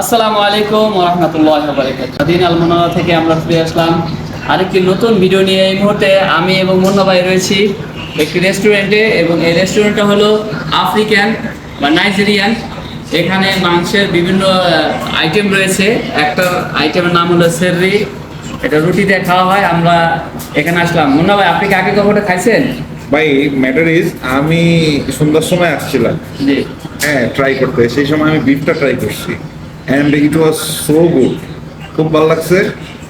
আসসালামু আলাইকুম রহমতুল্লাহ দিন আলমোনা থেকে আমরা ফিরে আসলাম আরেকটি নতুন ভিডিও নিয়ে। এই মুহূর্তে আমি এবং মুন্না ভাই রয়েছি একটি রেস্টুরেন্টে এবং এই রেস্টুরেন্টটা হলো আফ্রিকান বা নাইজেরিয়ান। এখানে মাংসের বিভিন্ন আইটেম রয়েছে। একটা আইটেমের নাম হলো সেররি। এটা রুটি দিয়ে খাওয়া হয়। আমরা এখানে আসলাম। মুন্না ভাই আপনি কি আগে কখনো খাইছেন? ভাই ম্যাটার ইজ আমি সুন্দর সময় আসছিলাম। জি। হ্যাঁ ট্রাই করতে। সেই সময় আমি বিফটা ট্রাই করছি। And it was so good খুব ভালো লাগছে।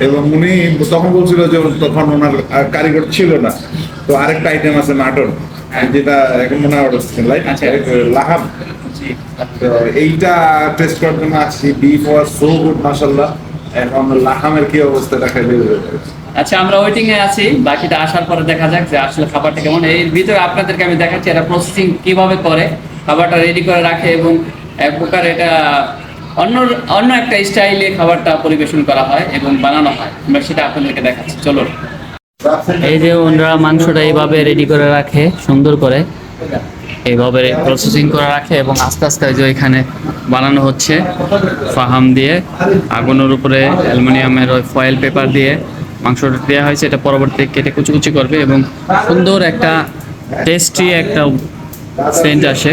এবং উনি তখন বলছিল যে তখন ওনার কারিগর ছিল না। তো আরেকটা আইটেম আছে নাটন যেটা এখন মনে হয় লাইক আচ্ছা। লাহাব। এইটা টেস্ট করার জন্য আসছি। বিফ ওয়াজ সো গুড মাসাল্লাহ এখন লাহামের কি অবস্থা দেখা যাবে আচ্ছা আমরা ওয়েটিং এ আছি। বাকিটা আসার পরে দেখা যাক যে আসলে খাবারটা কেমন। এর ভিতরে আপনাদেরকে আমি দেখাচ্ছি এটা প্রসেসিং কীভাবে করে। খাবারটা রেডি করে রাখে এবং এক প্রকার এটা অন্য অন্য একটা স্টাইলে খাবারটা পরিবেশন করা হয় এবং বানানো হয়। আমরা সেটা আপনাদেরকে দেখাচ্ছি। চলো এই যে ওনারা মাংসটা এইভাবে রেডি করে রাখে, সুন্দর করে। এইভাবে প্রসেসিং করে রাখে এবং আস্তে আস্তে যে এখানে বানানো হচ্ছে ফাহাম দিয়ে। আগুনের উপরে অ্যালুমিনিয়ামের ওই ফয়েল পেপার দিয়ে মাংসটা দেওয়া হয়েছে। এটা পরবর্তী কেটে কুচি কুচি করবে এবং সুন্দর একটা টেস্টি একটা সেন্ট আসে।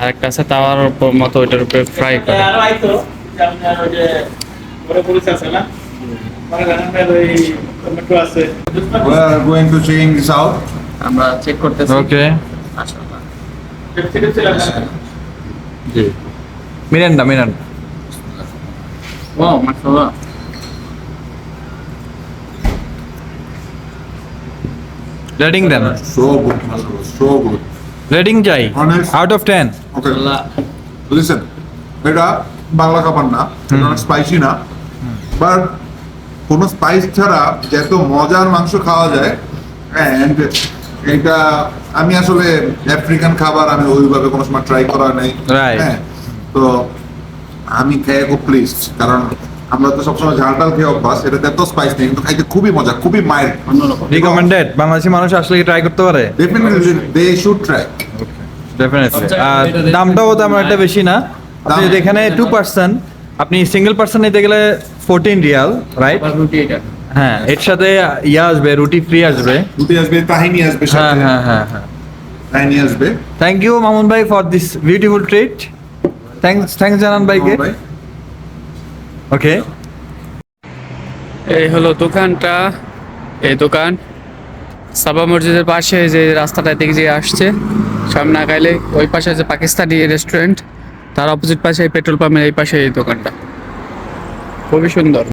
আর একটা আছে তাওয়ার উপর মতো ওইটার উপরে ফ্রাই করে। আরও আইতো আপনার ওই যে বড় পুলিশ আছে না? মানে রান্নার ওই টমেটো আছে। We are going to change this out. আমরা চেক করতেছি। ওকে মাশাআল্লাহ। জি। মিরান্ডা মিরান্ডা ওয়াও মাশাআল্লাহ। রেটিং দেন। So good, mashallah, so চাই Honest. Out of ten okay listen. এটা বাংলা খাবার না এটা অনেক স্পাইসি না বাট কোনো স্পাইস ছাড়া যে এত মজার মাংস খাওয়া যায় অ্যান্ড এটা আমি আসলে আফ্রিকান খাবার আমি ওইভাবে কোনো সময় ট্রাই করা নেই Right. হ্যাঁ তো আমি খেয়ে খুব প্লিজ কারণ আমরা তো সবসময় ঝাল টাল খেয়ে অভ্যাস এটাতে এত স্পাইস নেই কিন্তু খাইতে খুবই মজা খুবই মাইল্ড রিকমেন্ডেড বাংলাদেশি মানুষ আসলে কি ট্রাই করতে পারে? Definitely they should try definitely আর দামটাও তেমন একটা বেশি না। আপনি এখানে টু পার্সন আপনি সিঙ্গেল পার্সন নিতে গেলে ফোরটিন রিয়াল রাইট হ্যাঁ এর সাথে ইয়া আসবে রুটি ফ্রি আসবে। রুটি আসবে তাহিনি আসবে হ্যাঁ সাথে। হ্যাঁ হ্যাঁ হ্যাঁ। তাহিনি আসবে। থ্যাংক ইউ মামুন ভাই for this beautiful treat thanks thanks জানান ভাইকে। ভাই। ওকে এই হলো দোকানটা, এই দোকান। সাবা মসজিদের পাশে যে রাস্তাটা দিকে যে আসছে, সামনে আগাইলে ওই পাশে যে পাকিস্তানি রেস্টুরেন্ট তার অপোজিট পাশে পেট্রোল পাম্পের এই পাশে এই দোকানটা। খুবই সুন্দর।